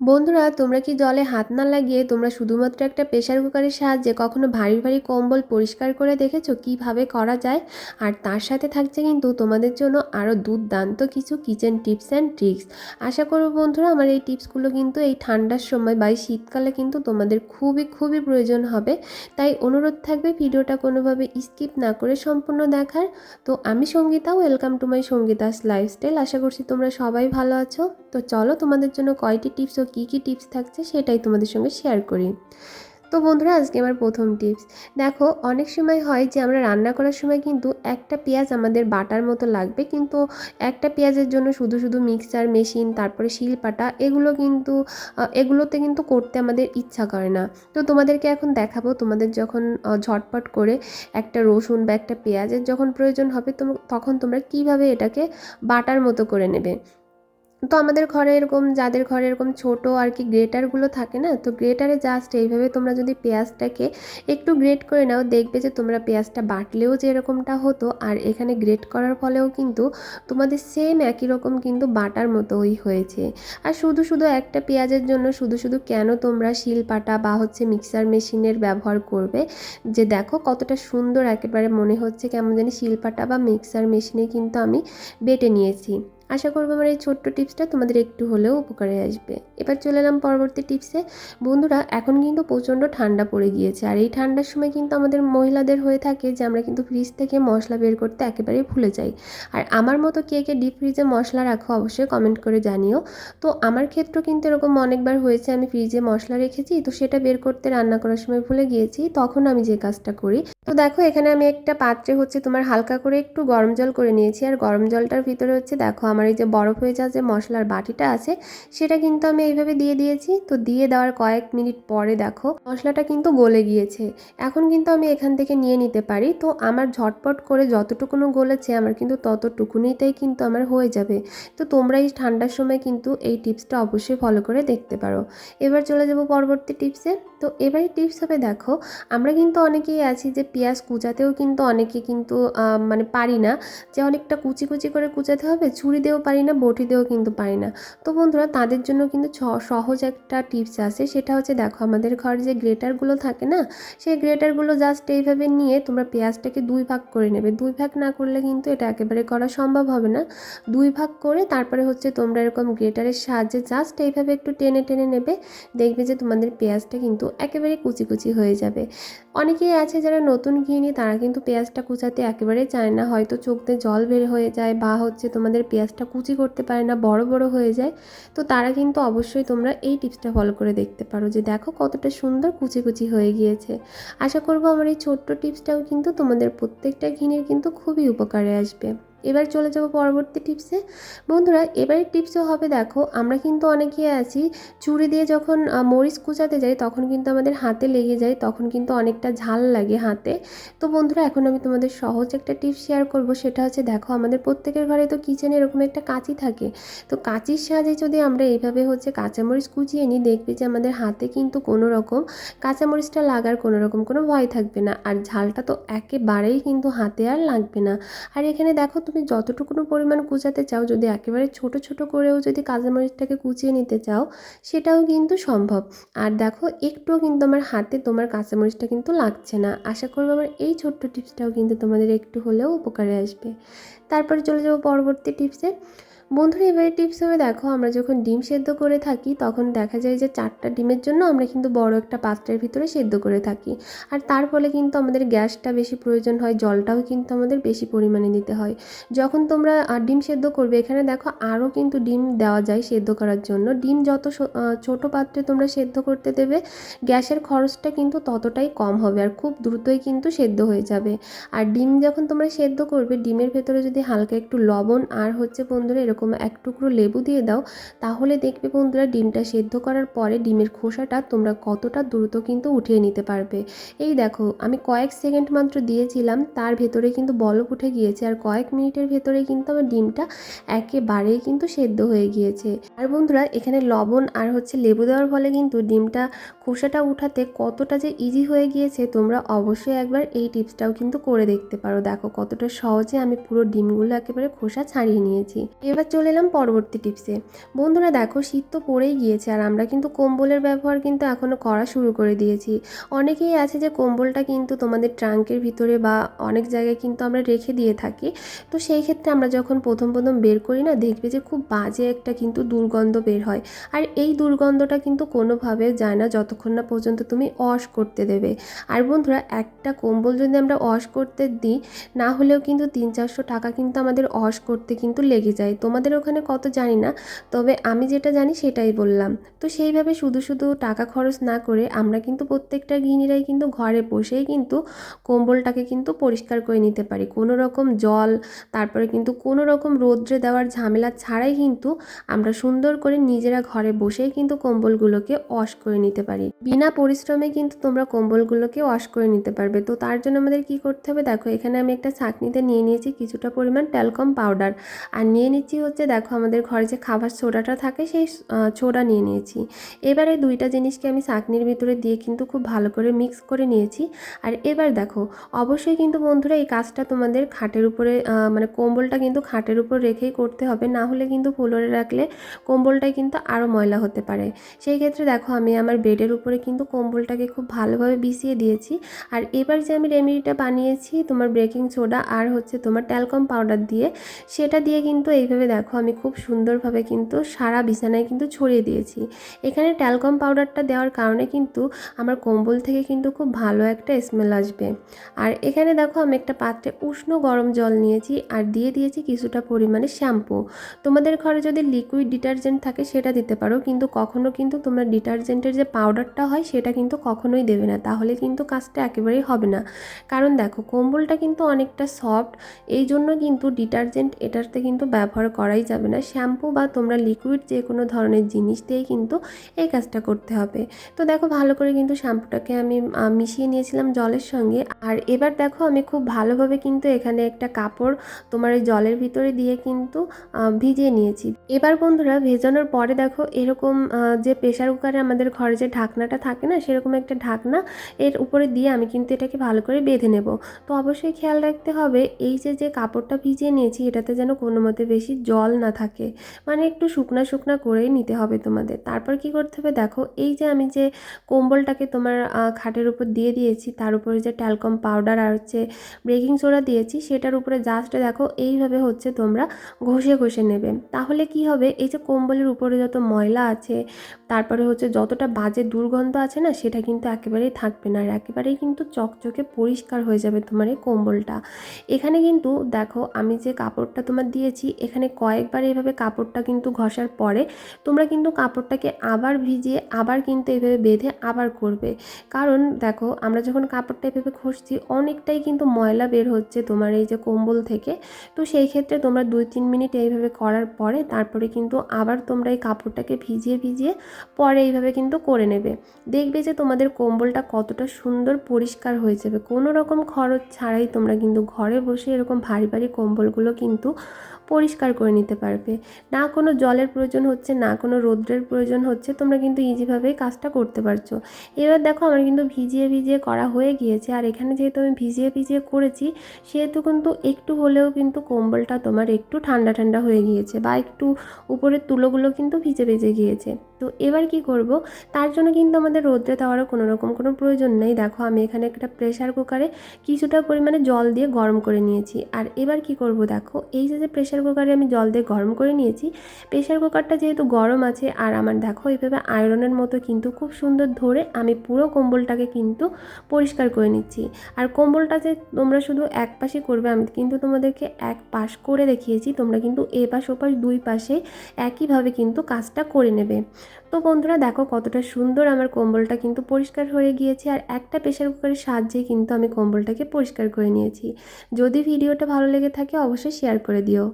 বন্ধুরা, তোমরা কি জলে হাত না লাগিয়ে তোমরা শুধুমাত্র একটা প্রেশার কুকারের সাহায্যে কখনো ভারী ভারী কম্বল পরিষ্কার করে দেখেছ কীভাবে করা যায়? আর তার সাথে থাকছে কিন্তু তোমাদের জন্য আরও দুর্দান্ত কিছু কিচেন টিপস অ্যান্ড ট্রিক্স আশা করব বন্ধুরা, আমার এই টিপসগুলো কিন্তু এই ঠান্ডার সময় বা এই শীতকালে কিন্তু তোমাদের খুবই খুবই প্রয়োজন হবে। তাই অনুরোধ থাকবে ভিডিওটা কোনোভাবে স্কিপ না করে সম্পূর্ণ দেখার। তো আমি Sangeeta welcome to my Sangeeta's lifestyle আশা করছি তোমরা সবাই ভালো আছো। তো চলো তোমাদের জন্য কয়টি টিপস ও কী কী টিপস থাকছে সেটাই তোমাদের সঙ্গে শেয়ার করি। তো বন্ধুরা, আজকে আমার প্রথম টিপস। দেখো, অনেক সময় হয় যে আমরা রান্না করার সময় কিন্তু একটা পেঁয়াজ আমাদের বাটার মতো লাগবে, কিন্তু একটা পেঁয়াজের জন্য শুধু শুধু মিক্সার, মেশিন, তারপরে শিলপাটা, এগুলো কিন্তু এগুলোতে কিন্তু করতে আমাদের ইচ্ছা করে না। তো তোমাদেরকে এখন দেখাবো, তোমাদের যখন ঝটপট করে একটা রসুন বা একটা পেঁয়াজের যখন প্রয়োজন হবে তখন তোমরা কীভাবে এটাকে বাটার মতো করে নেবে। তো আমাদের ঘরে এরকম, যাদের ঘরে এরকম ছোট আর কি গ্রেটারগুলো থাকে না, তো গ্রেটারে জাস্ট এইভাবে তোমরা যদি পেঁয়াজটাকে একটু গ্রেট করে নাও, দেখবে যে তোমরা পেঁয়াজটা বাটলেও যে এরকমটা হতো আর এখানে গ্রেট করার ফলেও কিন্তু তোমাদের সেম একই রকম কিন্তু বাটার মতোই হয়েছে। আর শুধু শুধু একটা পেঁয়াজের জন্য শুধু শুধু কেন তোমরা শিলপাটা বা হচ্ছে মিক্সার মেশিনের ব্যবহার করবে, যে দেখো কতটা সুন্দর একেবারে মনে হচ্ছে কেমন জানি শিলপাটা বা মিক্সার মেশিনে কিন্তু আমি বেটে নিয়েছি। আশা করব আমার এই ছোট্ট টিপসটা তোমাদের একটু হলেও উপকারে আসবে। এবার চলে এলাম পরবর্তী টিপসে। বন্ধুরা, এখন কিন্তু প্রচণ্ড ঠান্ডা পড়ে গিয়েছে। আর এই ঠান্ডার সময় কিন্তু আমাদের মহিলাদের হয়ে থাকে যে, আমরা কিন্তু ফ্রিজ থেকে মশলা বের করতে একেবারেই ভুলে যাই। আর আমার মতো কে কে ডিপ ফ্রিজে মশলা রাখো অবশ্যই কমেন্ট করে জানিও। তো আমার ক্ষেত্রেও কিন্তু এরকম অনেকবার হয়েছে, আমি ফ্রিজে মশলা রেখেছি, তো সেটা বের করতে রান্না করার সময় ভুলে গিয়েছি। তখন আমি যে কাজটা করি তো দেখো, এখানে আমি একটা পাত্রে হচ্ছে তোমার হালকা করে একটু গরম জল করে নিয়েছি। আর গরম জলটার ভিতরে হচ্ছে দেখো, আমার এই যে বরফ হয়ে যাওয়া যে মশলার বাটিটা আছে, সেটা কিন্তু আমি এইভাবে দিয়ে দিয়েছি। তো দিয়ে দেওয়ার কয়েক মিনিট পরে দেখো, মশলাটা কিন্তু গলে গিয়েছে। এখন কিন্তু আমি এখান থেকে নিয়ে নিতে পারি। তো আমার ঝটপট করে যতটুকুনো গলেছে, আমার কিন্তু ততটুকুনিতেই কিন্তু আমার হয়ে যাবে। তো তোমরা এই ঠান্ডার সময় কিন্তু এই টিপসটা অবশ্যই ফলো করে দেখতে পারো। এবার চলে যাব পরবর্তী টিপসে। তো এবারে টিপস হবে দেখো, আমরা কিন্তু অনেকেই আছি যে পেঁয়াজ কুচাতেও কিন্তু অনেকে কিন্তু মানে পারি না। যে অনেকটা কুচি কুচি করে কুচাতে হবে, ছুরি দিয়েও পারি না, বটি দিয়েও কিন্তু পারি না। তো বন্ধুরা, তাদের জন্য কিন্তু সহজ একটা টিপস আছে। সেটা হচ্ছে দেখো, আমাদের ঘরে যে গ্রেটারগুলো থাকে না, সেই গ্রেটারগুলো জাস্ট এইভাবে নিয়ে তোমরা পেঁয়াজটাকে দুই ভাগ করে নেবে। দুই ভাগ না করলে কিন্তু এটা একেবারে করা সম্ভব হবে না। দুই ভাগ করে তারপরে হচ্ছে তোমরা এরকম গ্রেটারের সাহায্যে জাস্ট এইভাবে একটু টেনে টেনে নেবে। দেখবে যে তোমাদের পেঁয়াজটা কিন্তু একেবারে কুচি কুচি হয়ে যাবে। অনেকেই আছে যারা নতুন গৃহিণী তারা কিন্তু পেঁয়াজটা কুচাতে একেবারে চায় না। হয়তো চোখ দিয়ে জল বের হয়ে যায় বা হচ্ছে তোমাদের পেঁয়াজটা কুচি করতে পারে না, বড় বড় হয়ে যায়। তো তারা কিন্তু অবশ্যই তোমরা এই টিপসটা ফলো করে দেখতে পারো যে দেখো কতটা সুন্দর কুচি কুচি হয়ে গিয়েছে। আশা করব আমার এই ছোট্ট টিপসটাও কিন্তু তোমাদের প্রত্যেকটা ঘিনির কিন্তু খুবই উপকারে আসবে। এবার চলে যাব পরবর্তী টিপসে বন্ধুরা, এবারের টিপসও হবে দেখো, আমরা কিন্তু অনেকেই আছি, চুরি দিয়ে যখন মরিচ কুচাতে যাই, তখন কিন্তু আমাদের হাতে লেগে যায়, তখন কিন্তু অনেকটা ঝাল লাগে হাতে। তো বন্ধুরা, এখন আমি তোমাদের সহজ একটা টিপস শেয়ার করব, সেটা হচ্ছে দেখো, আমাদের প্রত্যেকের ঘরে তো কিচেনে এরকম একটা কাঁচি থাকে। তো কাঁচির সাহায্যে যদি আমরা এইভাবে হচ্ছে কাঁচামরিচ কুচিয়ে নিই, দেখবে যে আমাদের হাতে কিন্তু কোনো রকম কাঁচামরিচটা লাগার কোনো রকম কোনো ভয় থাকবে না। আর ঝালটা তো একেবারেই কিন্তু হাতে আর লাগবে না। আর এখানে দেখো তুমি যতটুকুনো পরিমাণ কুচাতে চাও, যদি একেবারে ছোট ছোট করেও যদি কাঁচামরিচটাকে কুচিয়ে নিতে চাও, সেটাও কিন্তু সম্ভব। আর দেখো, একটুও কিন্তু আমার হাতে তোমার কাঁচামরিচটা কিন্তু লাগছে না। আশা করব আমার এই ছোট্ট টিপসটাও কিন্তু তোমাদের একটু হলেও উপকারে আসবে। তারপরে চলে যাব পরবর্তী টিপসে। বন্ধুরা, এবারে টিপস হবে দেখো, আমরা যখন ডিম সেদ্ধ করে থাকি, তখন দেখা যায় যে চারটা ডিমের জন্য আমরা কিন্তু বড় একটা পাত্রের ভিতরে সেদ্ধ করে থাকি। আর তার ফলে কিন্তু আমাদের গ্যাসটা বেশি প্রয়োজন হয়, জলটাও কিন্তু আমাদের বেশি পরিমাণে দিতে হয়। যখন তোমরা ডিম সেদ্ধ করবে, এখানে দেখো আরও কিন্তু ডিম দেওয়া যায় সেদ্ধ করার জন্য। ডিম যত ছোট পাত্রে তোমরা সেদ্ধ করতে দেবে, গ্যাসের খরচটা কিন্তু ততটাই কম হবে আর খুব দ্রুতই কিন্তু সেদ্ধ হয়ে যাবে। আর ডিম যখন তোমরা সেদ্ধ করবে, ডিমের ভেতরে যদি হালকা একটু লবণ, আর হচ্ছে বন্ধুরা এরকম এক টুকরো লেবু দিয়ে দাও, তাহলে দেখবে বন্ধুরা ডিমটা সেদ্ধ করার পরে ডিমের খোসাটা তোমরা কতটা দ্রুত কিন্তু উঠিয়ে নিতে পারবে। এই দেখো, আমি কয়েক সেকেন্ড মাত্র দিয়েছিলাম, তার ভেতরে কিন্তু বলক উঠে গিয়েছে আর কয়েক মিনিটের ভেতরে কিন্তু আমার ডিমটা একেবারেই কিন্তু সেদ্ধ হয়ে গিয়েছে। আর বন্ধুরা, এখানে লবণ আর হচ্ছে লেবু দেওয়ার ফলে কিন্তু ডিমটা খোসাটা উঠাতে কতটা যে ইজি হয়ে গিয়েছে, তোমরা অবশ্যই একবার এই টিপসটাও কিন্তু করে দেখতে পারো। দেখো কতটা সহজে আমি পুরো ডিমগুলো একেবারে খোসা ছাড়িয়ে নিয়েছি। এবার চলে এলাম পরবর্তী টিপসে। বন্ধুরা দেখো, শীত তো পড়েই গিয়েছে আর আমরা কিন্তু কম্বলের ব্যবহার কিন্তু এখনও করা শুরু করে দিয়েছি। অনেকেই আছে যে কম্বলটা কিন্তু তোমাদের ট্রাঙ্কের ভিতরে বা অনেক জায়গায় কিন্তু আমরা রেখে দিয়ে থাকি। তো সেই ক্ষেত্রে আমরা যখন প্রথম প্রথম বের করি না, দেখবে যে খুব বাজে একটা কিন্তু দুর্গন্ধ বের হয়। আর এই দুর্গন্ধটা কিন্তু কোনোভাবে যায় না যতক্ষণ না পর্যন্ত তুমি ওয়াশ করতে দেবে। আর বন্ধুরা, একটা কম্বল যদি আমরা ওয়াশ করতে দিই, না হলেও কিন্তু তিন চারশো টাকা কিন্তু আমাদের ওয়াশ করতে কিন্তু লেগে যায়। তোমাদের ওখানে কত জানি না, তবে আমি যেটা জানি সেটাই বললাম। তো সেইভাবে শুধু শুধু টাকা খরচ না করে আমরা কিন্তু প্রত্যেকটা গৃহিণীরাই কিন্তু ঘরে বসেই কিন্তু কম্বলটাকে কিন্তু পরিষ্কার করে নিতে পারি। কোনো রকম জল, তারপরে কিন্তু কোনো রকম রোদ্রে দেওয়ার ঝামেলা ছাড়াই কিন্তু আমরা সুন্দর করে নিজেরা ঘরে বসেই কিন্তু কম্বলগুলোকে ওয়াশ করে নিতে পারি। বিনা পরিশ্রমে কিন্তু তোমরা কম্বলগুলোকে ওয়াশ করে নিতে পারবে। তো তার জন্য আমাদের কি করতে হবে? দেখো, এখানে আমি একটা ছাঁকনিতে নিয়ে নিয়েছি কিছুটা পরিমাণ ট্যালকম পাউডার। আর নিয়ে নিচ্ছি হচ্ছে দেখো আমাদের ঘরে যে খাবার সোডাটা থাকে সেই সোডা নিয়ে নিয়েছি। এবারে দুইটা জিনিসকে আমি ছাঁকনির ভিতরে দিয়ে কিন্তু খুব ভালো করে মিক্স করে নিয়েছি। আর এবার দেখো, অবশ্যই কিন্তু বন্ধুরা এই কাজটা তোমাদের খাটের উপরে মানে কম্বলটা কিন্তু খাটের উপর রেখেই করতে হবে, না হলে কিন্তু ফ্লোরে রাখলে কম্বলটাই কিন্তু আরও ময়লা হতে পারে। সেই ক্ষেত্রে দেখো আমি আমার বেডের উপরে কিন্তু কম্বলটাকে খুব ভালোভাবে বিছিয়ে দিয়েছি। আর এবার যে আমি রেমেডিটা বানিয়েছি, তোমার বেকিং সোডা আর হচ্ছে তোমার ট্যালকম পাউডার দিয়ে, সেটা দিয়ে কিন্তু এইভাবে দেখো, আমি খুব সুন্দরভাবে কিন্তু সারা বিছানায় কিন্তু ছড়িয়ে দিয়েছি। এখানে ট্যালকম পাউডারটা দেওয়ার কারণে কিন্তু আমার কম্বল থেকে কিন্তু খুব ভালো একটা স্মেল আসবে। আর এখানে দেখো, আমি একটা পাত্রে উষ্ণ গরম জল নিয়েছি আর দিয়ে দিয়েছি কিছুটা পরিমাণে শ্যাম্পু তোমাদের ঘরে যদি লিকুইড ডিটারজেন্ট থাকে সেটা দিতে পারো, কিন্তু কখনো কিন্তু তোমরা ডিটারজেন্টের যে পাউডারটা হয় সেটা কিন্তু কখনোই দেবে না। তাহলে কিন্তু কাজটা একেবারেই হবে না। কারণ দেখো, কম্বলটা কিন্তু অনেকটা সফট এই জন্য কিন্তু ডিটারজেন্ট এটাতে কিন্তু ব্যবহার করাই যাবে না। শ্যাম্পু বা তোমরা লিকুইড যে কোনো ধরনের জিনিস দিয়েই কিন্তু এই কাজটা করতে হবে। তো দেখো ভালো করে কিন্তু শ্যাম্পুটাকে আমি মিশিয়ে নিয়েছিলাম জলের সঙ্গে। আর এবার দেখো আমি খুব ভালোভাবে কিন্তু এখানে একটা কাপড় তোমার এই জলের ভিতরে দিয়ে কিন্তু ভিজিয়ে নিয়েছি। এবার বন্ধুরা ভেজানোর পরে দেখো এরকম যে প্রেশার কুকারে আমাদের ঘরে যে ঢাকনাটা থাকে না সেরকম একটা ঢাকনা, এর উপরে দিয়ে আমি কিন্তু এটাকে ভালো করে বেঁধে নেব। তো অবশ্যই খেয়াল রাখতে হবে এই যে যে কাপড়টা ভিজিয়ে নিয়েছি এটাতে যেন কোনো মতে বেশি জল না থাকে। মানে একটু শুকনা শুকনা করেই নিতে হবে তোমাদের। তারপর কি করতে হবে দেখো, এই যে আমি যে কম্বলটাকে তোমার খাটের উপর দিয়ে দিয়েছি, তার উপরে যে ট্যালকম পাউডার আর হচ্ছে বেকিং সোডা দিয়েছি, সেটার উপরে জাস্ট দেখো, এইভাবে হচ্ছে তোমরা ঘষে ঘষে নেবে। তাহলে কি হবে, এই যে কম্বলের উপরে যত ময়লা আছে, তারপরে হচ্ছে যতটা বাজে দুর্গন্ধ আছে না, সেটা কিন্তু একেবারেই থাকবে না। আর একেবারেই কিন্তু চকচকে পরিষ্কার হয়ে যাবে তোমার এই কম্বলটা। এখানে কিন্তু দেখো, আমি যে কাপড়টা তোমার দিয়েছি, এখানে কয়েকবার এইভাবে কাপড়টা কিন্তু ঘষার পরে তোমরা কিন্তু কাপড়টাকে আবার ভিজিয়ে আবার কিন্তু এইভাবে বেঁধে আবার করবে কারণ দেখো, আমরা যখন কাপড়টা এভাবে ঘষছি, অনেকটাই কিন্তু ময়লা বের হচ্ছে তোমার এই যে কম্বল থেকে। তো সেই ক্ষেত্রে তোমরা দুই তিন মিনিট এইভাবে করার পরে তারপরে কিন্তু আবার তোমরা এই কাপড়টাকে ভিজিয়ে ভিজিয়ে পরে এইভাবে কিন্তু করে নেবে। দেখবে যে তোমাদের কম্বলটা কতটা সুন্দর পরিষ্কার হয়ে যাবে। কোনো রকম খরচ ছাড়াই তোমরা কিন্তু ঘরে বসে এরকম ভারী ভারী কম্বলগুলো কিন্তু পরিষ্কার করে নিতে পারবে। না কোনো জলের প্রয়োজন হচ্ছে, না কোনো রৌদ্রের প্রয়োজন হচ্ছে, তোমরা কিন্তু ইজিভাবেই কাজটা করতে পারছ। এবার দেখো আমার কিন্তু ভিজিয়ে ভিজিয়ে করা হয়ে গিয়েছে, আর এখানে যেহেতু আমি ভিজিয়ে ভিজিয়ে করেছি, সেহেতু কিন্তু একটু হলেও কিন্তু কম্বলটা তোমার একটু ঠান্ডা ঠান্ডা হয়ে গিয়েছে, বা একটু উপরের তুলোগুলো কিন্তু ভিজে ভিজে গিয়েছে। তো এবার কি করব? তার জন্য কিন্তু আমাদের রোদ্রে দেওয়ারও কোনো রকম কোনো প্রয়োজন নেই। দেখো, আমি এখানে একটা প্রেশার কুকারে কিছুটা পরিমাণে জল দিয়ে গরম করে নিয়েছি। আর এবার কি করব দেখো, এই যে প্রেশার কুকারে আমি জল দিয়ে গরম করে নিয়েছি প্রেশার কুকারটা যেহেতু গরম আছে, আর আমার দেখো এইভাবে আয়রনের মতো কিন্তু খুব সুন্দর ধরে আমি পুরো কম্বলটাকে কিন্তু পরিষ্কার করে নিচ্ছি। আর কম্বলটা যে তোমরা শুধু এক পাশে করবে, আমি কিন্তু তোমাদেরকে এক পাশ করে দেখিয়েছি, তোমরা কিন্তু এ পাশ, ও পাশ, দুই পাশে একইভাবে কিন্তু কাজটা করে নেবে। তো বন্ধুরা দেখো কতটা সুন্দর আমার কম্বলটা কিন্তু পরিষ্কার হয়ে গিয়েছে আর একটা প্রেশার কুকারের সাহায্যে কিন্তু আমি কম্বলটাকে পরিষ্কার করে নিয়েছি। যদি ভিডিওটা ভালো লেগে থাকে অবশ্যই শেয়ার করে দিও।